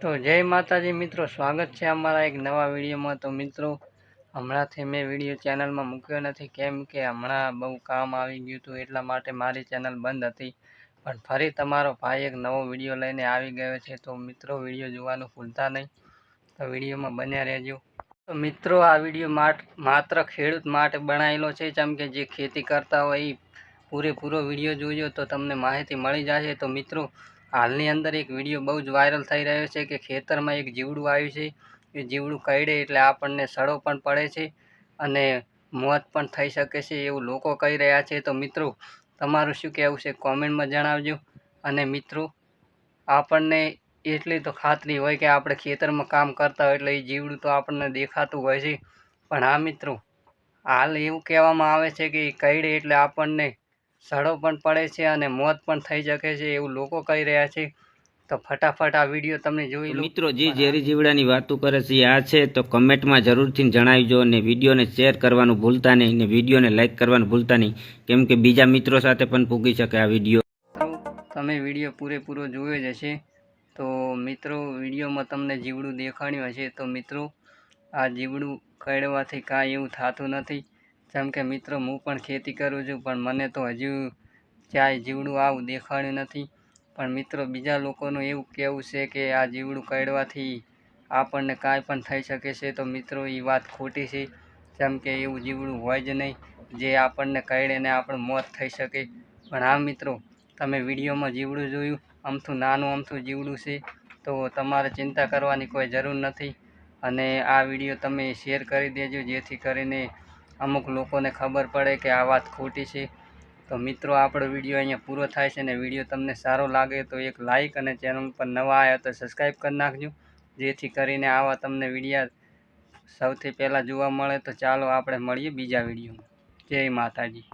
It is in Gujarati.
તો જય માતાજી મિત્રો, સ્વાગત છે અમારા એક નવા વિડીયોમાં. તો મિત્રો, હમણાંથી મેં વીડિયો ચેનલમાં મૂક્યો નથી, કેમ કે હમણાં બહુ કામ આવી ગયું હતું, એટલા માટે મારી ચેનલ બંધ હતી. પણ ફરી તમારો ભાઈ એક નવો વીડિયો લઈને આવી ગયો છે, તો મિત્રો, વીડિયો જોવાનું ભૂલતા નહીં. તો વિડીયોમાં બન્યા રહેજો. તો મિત્રો, આ વીડિયો માત્ર ખેડૂત માટે બનાવેલો છે, જેમ કે જે ખેતી કરતા હોય એ પૂરેપૂરો વીડિયો જોજો, તો તમને માહિતી મળી જશે. તો મિત્રો હાલની અંદર એક વીડિયો બહુ જ વાયરલ થઈ રહ્યો છે કે ખેતરમાં એક જીવડું આવ્યું છે. એ જીવડું કરડે એટલે આપણને સડો પણ પડે છે અને મોત પણ થઈ શકે છે એવું લોકો કહી રહ્યા છે. તો મિત્રો, તમારું શું કહેવું છે? કોમેન્ટમાં જણાવજો. અને મિત્રો, આપણને એટલી તો ખાતરી હોય કે આપણે ખેતરમાં કામ કરતા હોય એટલે એ જીવડું તો આપણને દેખાતું હોય છે. પણ હા મિત્રો, હાલ એવું કહેવામાં આવે છે કે એ કરડે એટલે આપણને સડો પણ પડે છે અને મોત પણ થઈ શકે છે એવું લોકો કહી રહ્યા છે. તો ફટાફટ આ વીડિયો તમે જોઈ લો. મિત્રો જે ઝેરી જીવડાની વાતો કરે છે આ છે. તો કમેન્ટમાં જરૂરથી જણાવજો અને વિડીયોને શેર કરવાનું ભૂલતા નહીં અને વિડીયોને લાઇક કરવાનું ભૂલતા નહીં. કેમ કે બીજા મિત્રો સાથે પણ પૂગી શકે આ વીડિયો. તમે વીડિયો પૂરેપૂરો જોયો જ હશે. તો મિત્રો વિડીયોમાં તમને જીવડું દેખાડ્યું હશે. તો મિત્રો આ જીવડું કરડવાથી કાંઈ એવું થતું નથી. જેમ કે મિત્રો, હું પણ ખેતી કરું છું, પણ મને તો હજુ ક્યાંય જીવડું આવું દેખાડ્યું નથી. પણ મિત્રો, બીજા લોકોનું એવું કહેવું છે કે આ જીવડું કરડવાથી આપણને કાંઈ પણ થઈ શકે છે. તો મિત્રો એ વાત ખોટી છે. જેમ કે એવું જીવડું હોય જ નહીં, જે આપણને કરડે ને આપણું મોત થઈ શકે. પણ હા મિત્રો, તમે વિડીયોમાં જીવડું જોયું અમથું નાનું અમથું જીવડું છે. તો તમારે ચિંતા કરવાની કોઈ જરૂર નથી. અને આ વીડિયો તમે શેર કરી દેજો, જેથી કરીને અમુક લોકોને ખબર પડે કે આ વાત ખોટી છે. તો મિત્રો, આપણો વીડિયો અહીંયા પૂરો થાય છે અને વીડિયો તમને સારો લાગે તો એક લાઇક અને ચેનલ પર નવા આવ્યા તો સબસ્ક્રાઈબ કરી નાખજો. જેથી કરીને આવા તમને વિડીયા સૌથી પહેલાં જોવા મળે તો ચાલો આપણે મળીએ બીજા વિડીયોમાં. જય માતાજી.